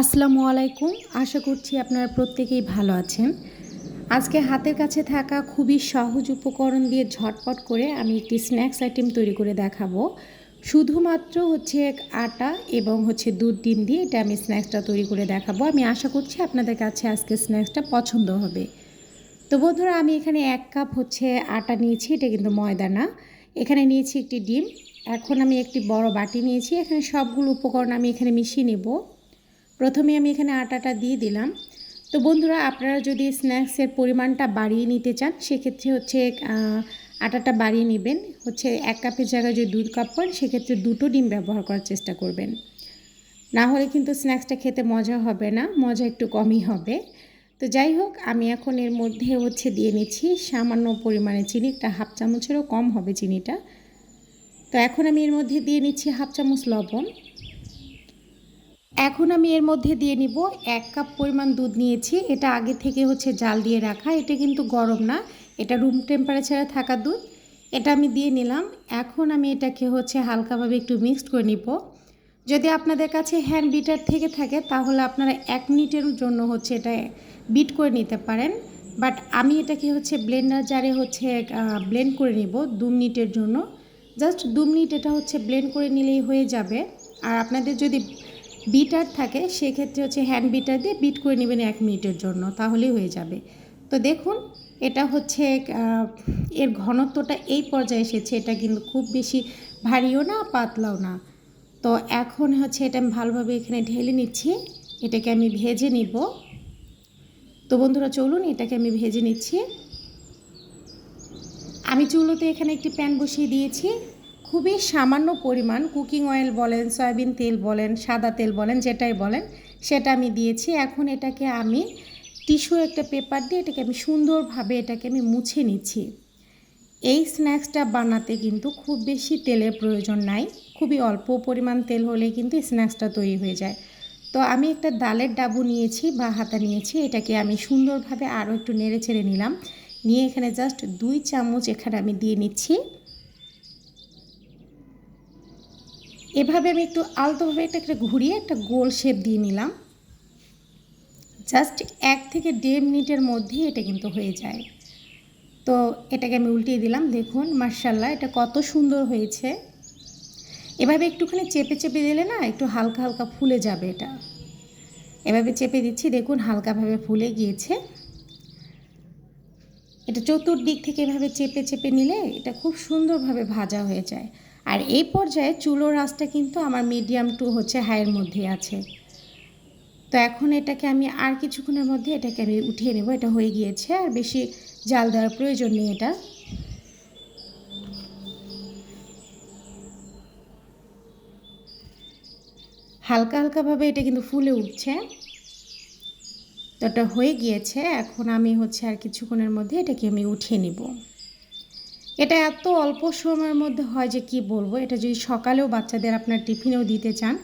আসসালামু আলাইকুম। আশা করছি আপনারা প্রত্যেকেই ভালো আছেন। আজকে হাতের কাছে থাকা খুবই সহজ উপকরণ দিয়ে ঝটপট করে আমি একটি স্ন্যাক্স আইটেম তৈরি করে দেখাবো। শুধুমাত্র হচ্ছে এক আটা এবং হচ্ছে দুধ, ডিম দিয়ে এটা আমি স্ন্যাক্সটা তৈরি করে দেখাবো। আমি আশা করছি আপনাদের কাছে আজকে স্ন্যাক্সটা পছন্দ হবে। তো বন্ধুরা, আমি এখানে এক কাপ হচ্ছে আটা নিয়েছি, এটা কিন্তু ময়দা না। এখানে নিয়েছি একটি ডিম। এখন আমি একটি বড় বাটি নিয়েছি। এখানে সবগুলো উপকরণ আমি এখানে মিশিয়ে নেব। প্রথমে আমি এখানে আটাটা দিয়ে দিলাম। তো বন্ধুরা, আপনারা যদি স্ন্যাক্সের পরিমাণটা বাড়িয়ে নিতে চান, সেক্ষেত্রে হচ্ছে আটাটা বাড়িয়ে নেবেন। হচ্ছে এক কাপের জায়গায় যদি দুধ কাপ পান সেক্ষেত্রে দুটো ডিম ব্যবহার করার চেষ্টা করবেন। না হলে কিন্তু স্ন্যাক্সটা খেতে মজা হবে না, মজা একটু কমই হবে। তো যাই হোক, আমি এখন এর মধ্যে হচ্ছে দিয়ে নিচ্ছি সামান্য পরিমাণে চিনি, একটা হাফ চামচেরও কম হবে চিনিটা। তো এখন আমি এর মধ্যে দিয়ে নিচ্ছি হাফ চামচ লবণ। এখন আমি এর মধ্যে দিয়ে নিব এক কাপ পরিমাণ দুধ নিয়েছি। এটা আগে থেকে হচ্ছে জাল দিয়ে রাখা। এটা কিন্তু গরম না। এটা রুম টেম্পারেচারে থাকা দুধ। এটা আমি দিয়ে নিলাম। এখন আমি এটাকে হচ্ছে হালকাভাবে একটু মিক্সড করে নিব। যদি আপনাদের কাছে হ্যান্ড বিটার থেকে থাকে, তাহলে আপনারা এক মিনিটের জন্য হচ্ছে এটা বিট করে নিতে পারেন। বাট আমি এটাকে হচ্ছে ব্লেন্ডার জারে হচ্ছে ব্লেন্ড করে নিব দু মিনিটের জন্য। জাস্ট দু মিনিট এটা হচ্ছে ব্লেন্ড করে নিলেই হয়ে যাবে। আর আপনাদের যদি বিটার থাকে, সেক্ষেত্রে হচ্ছে হ্যান্ড বিটার দিয়ে বিট করে নেবেন এক মিনিটের জন্য, তাহলেই হয়ে যাবে। তো দেখুন, এটা হচ্ছে এর ঘনত্বটা এই পর্যায়ে এসেছে, এটা কিন্তু খুব বেশি ভারীও না, পাতলাও না। তো এখন হচ্ছে এটা আমি ভালোভাবে এখানে ঢেলে নিচ্ছি, এটাকে আমি ভেজে নিব। তো বন্ধুরা, চলুন, এটাকে আমি ভেজে নিচ্ছি। আমি চুলোতে এখানে একটি প্যান বসিয়ে দিয়েছি। খুবই সামান্য পরিমাণ কুকিং অয়েল বলেন, সয়াবিন তেল বলেন, সাদা তেল বলেন, যেটাই বলেন, সেটা আমি দিয়েছি। এখন এটাকে আমি টিস্যু একটা পেপার দিয়ে এটাকে আমি সুন্দরভাবে এটাকে আমি মুছে নিচ্ছি। এই স্ন্যাক্সটা বানাতে কিন্তু খুব বেশি তেলের প্রয়োজন নাই। খুবই অল্প পরিমাণ তেল হলে কিন্তু স্ন্যাক্সটা তৈরি হয়ে যায়। তো আমি একটা ডালের ডাবু নিয়েছি বা হাতা নিয়েছি, এটাকে আমি সুন্দরভাবে আরও একটু নেড়ে ছেড়ে নিলাম। নিয়ে এখানে জাস্ট দুই চামচ এখানে আমি দিয়ে নিচ্ছি। এভাবে আমি একটু আলতোভাবে একটা একটা ঘুরিয়ে একটা গোল শেপ দিয়ে নিলাম। জাস্ট এক থেকে দেড় মিনিটের মধ্যেই এটা কিন্তু হয়ে যায়। তো এটাকে আমি উল্টিয়ে দিলাম। দেখুন মার্শাল্লাহ এটা কত সুন্দর হয়েছে। এভাবে একটুখানি চেপে চেপে দিলে না একটু হালকা হালকা ফুলে যাবে এটা। এভাবে চেপে দিচ্ছি, দেখুন, হালকাভাবে ফুলে গিয়েছে। এটা চতুর্দিক থেকে এভাবে চেপে চেপে নিলে এটা খুব সুন্দরভাবে ভাজা হয়ে যায়। আর এই পর্যায়ে চুলোর আঁচটা কিন্তু আমার মিডিয়াম টু হচ্ছে হাইয়ের মধ্যে আছে। তো এখন এটাকে আমি আর কিছুক্ষণের মধ্যে এটাকে আমি উঠিয়ে নেব, এটা হয়ে গিয়েছে। আর বেশি জাল দেওয়ার প্রয়োজন নেই এটা। হালকা হালকাভাবে এটা কিন্তু ফুলে উঠছে। তো এটা হয়ে গিয়েছে। এখন আমি হচ্ছে আর কিছুক্ষণের মধ্যে এটাকে আমি উঠিয়ে নিব। এটা এত অল্প সময়ের মধ্যে হয় যে কি বলব? এটা যদি সকালেও বাচ্চাদের আপনার টিফিনেও দিতে চান,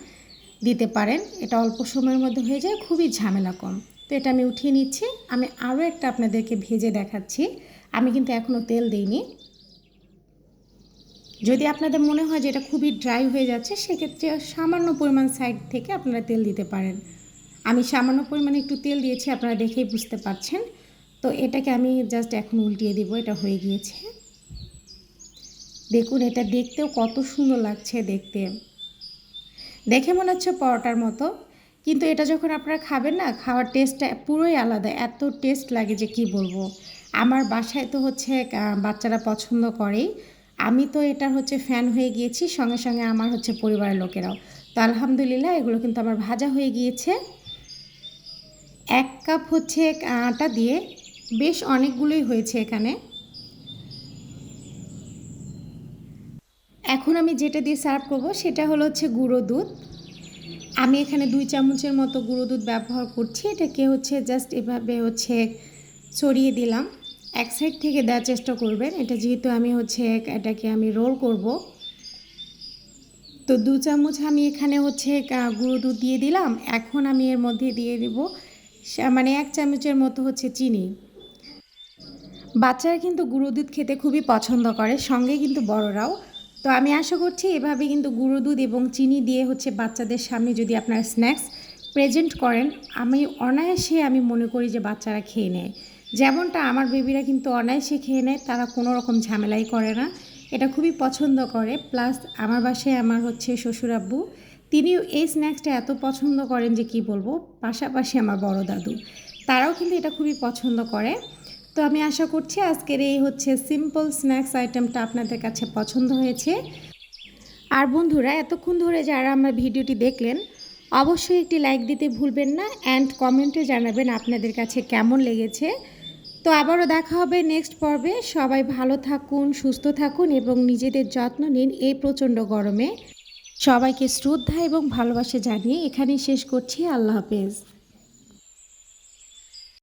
দিতে পারেন। এটা অল্প সময়ের মধ্যে হয়ে যায়, খুবই ঝামেলা কম। তো এটা আমি উঠিয়ে নিচ্ছি। আমি আরও একটা আপনাদেরকে ভেজে দেখাচ্ছি। আমি কিন্তু এখনও তেল দিইনি। যদি আপনাদের মনে হয় যে এটা খুবই ড্রাই হয়ে যাচ্ছে, সেক্ষেত্রে সামান্য পরিমাণ সাইড থেকে আপনারা তেল দিতে পারেন। আমি সামান্য পরিমাণে একটু তেল দিয়েছি, আপনারা দেখেই বুঝতে পারছেন। তো এটাকে আমি জাস্ট এখন উল্টিয়ে দিব, এটা হয়ে গিয়েছে। দেখুন, এটা দেখতেও কত সুন্দর লাগছে দেখতে। দেখে মনে হচ্ছে পরোটার মতো, কিন্তু এটা যখন আপনারা খাবেন না, খাওয়ার টেস্টটা পুরোই আলাদা, এত টেস্ট লাগে যে কি বলব। আমার বাসায় তো হচ্ছে বাচ্চারা পছন্দ করেই। আমি তো এটা হচ্ছে ফ্যান হয়ে গিয়েছি, সঙ্গে সঙ্গে আমার হচ্ছে পরিবারের লোকেরাও। তো আলহামদুলিল্লাহ, এগুলো কিন্তু আমার ভাজা হয়ে গিয়েছে। এক কাপ হচ্ছে আটা দিয়ে, বেশ অনেকগুলোই হয়েছে এখানে। এখন আমি যেটা দিয়ে সার্ভ করব সেটা হলো হচ্ছে গুঁড়ো দুধ। আমি এখানে দুই চামচের মতো গুঁড়ো দুধ ব্যবহার করছি। এটাকে হচ্ছে জাস্ট এভাবে হচ্ছে ছড়িয়ে দিলাম। এক সাইড থেকে দেওয়ার চেষ্টা করবেন। এটা যেহেতু আমি হচ্ছে এটাকে আমি রোল করব। তো দু চামচ আমি এখানে হচ্ছে গুঁড়ো দুধ দিয়ে দিলাম। এখন আমি এর মধ্যে দিয়ে দিব মানে এক চামচের মতো হচ্ছে চিনি। বাচ্চারা কিন্তু গুঁড়ো দুধ খেতে খুবই পছন্দ করে। সঙ্গে কিন্তু বড়রাও। তো আমি আশা করছি এভাবে কিন্তু গুঁড়ো দুধ এবং চিনি দিয়ে হচ্ছে বাচ্চাদের সামনে যদি আপনারা স্ন্যাক্স প্রেজেন্ট করেন, আমি অনায়াসে আমি মনে করি যে বাচ্চারা খেয়ে নেয়। যেমনটা আমার বেবিরা কিন্তু অনায়াসে খেয়ে নেয়, তারা কোনো রকম ঝামেলাই করে না। এটা খুবই পছন্দ করে প্লাস আমার বাসায় আমার হচ্ছে শ্বশুর আব্বু তিনিও এই স্ন্যাক্সটা এত পছন্দ করেন যে কি বলব, পাশাপাশি আমার বড় দাদু। তারাও কিন্তু এটা খুবই পছন্দ করে। তো আমি আশা করছি আজকের এই হচ্ছে সিম্পল স্ন্যাক্স আইটেমটা আপনাদের কাছে পছন্দ হয়েছে। আর বন্ধুরা, এতক্ষণ ধরে যারা আমার ভিডিওটি দেখলেন, অবশ্যই একটি লাইক দিতে ভুলবেন না অ্যান্ড কমেন্টে জানাবেন আপনাদের কাছে কেমন লেগেছে। তো আবারও দেখা হবে নেক্সট পর্বে। সবাই ভালো থাকুন, সুস্থ থাকুন এবং নিজেদের যত্ন নিন এই প্রচণ্ড গরমে। সবাইকে শ্রদ্ধা এবং ভালোবাসা জানিয়ে এখানেই শেষ করছি। আল্লাহ হাফেজ।